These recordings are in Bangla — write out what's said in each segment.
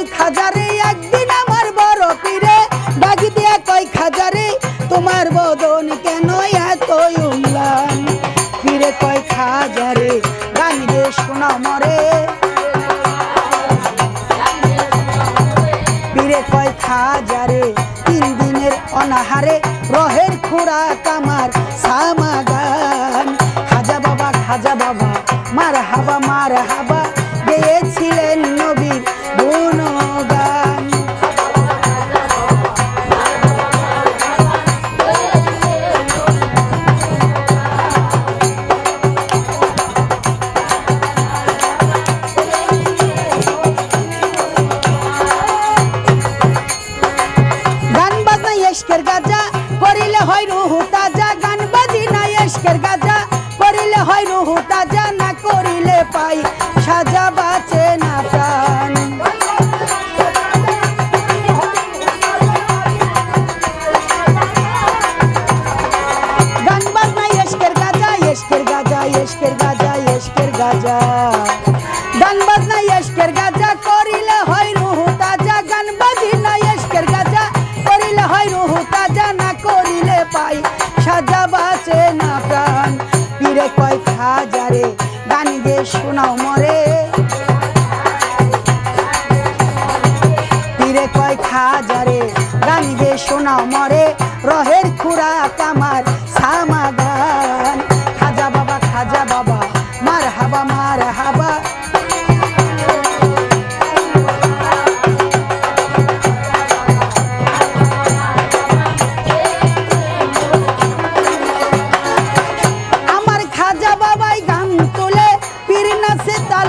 কই খাজারে একদিন আমার বড় পীরে ডাক দিয়া কই খাজারে তোমার বদন কেন এত উমলান পীরে কই খাজারে গান গে শোনা মরে। পীরে কয় খাজারে তিন দিনের অনাহারে, রহের কামার না এশকের গাজা করিলে হয় রুহু তাজা, না করিলে পাই সাজা বাঁচে না প্রাণ। গান গাজা গাজা করিলে হয় সাজা বাঁচে না প্রাণ। পীরে কয় শোনাও মরে। পীরে কয় খাজারে গান গে শোনাও মরে।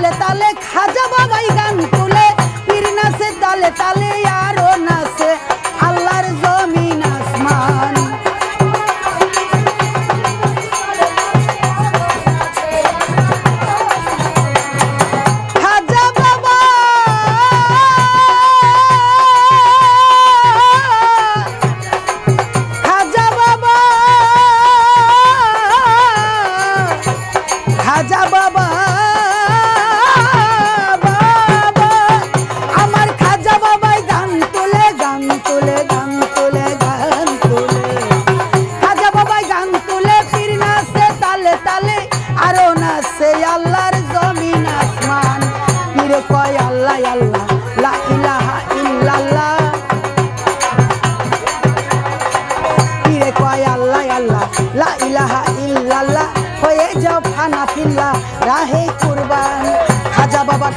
তালে তালে খাজা বাবাই গান তুলে। পীর নাচে তালে তালে আরও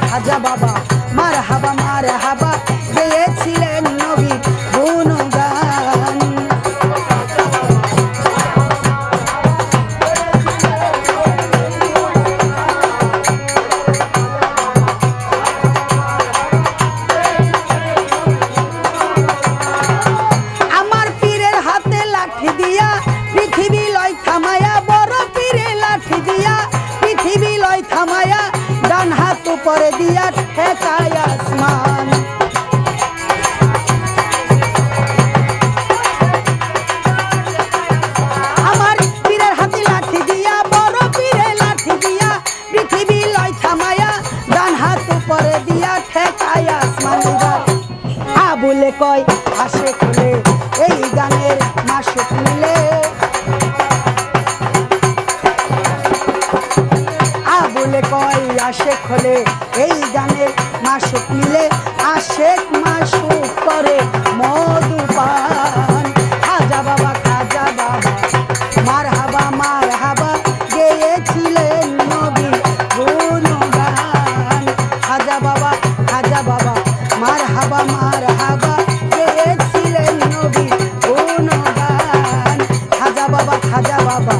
খাজা বাবা। মার হাবা মার হাবা ঠেকায় আসমান। আ বলে কয় আসে খুলে এই গানের মাসুক শেখ মাসু করে মধু পান খাজা বাবা খাজা বাবা মার হাবা মার হাবা গেয়েছিলেন নবী গুণগান। খাজা বাবা খাজা বাবা মার হাবা মার হাবা গেয়েছিলেন নবী গুণগান। খাজা বাবা খাজা বাবা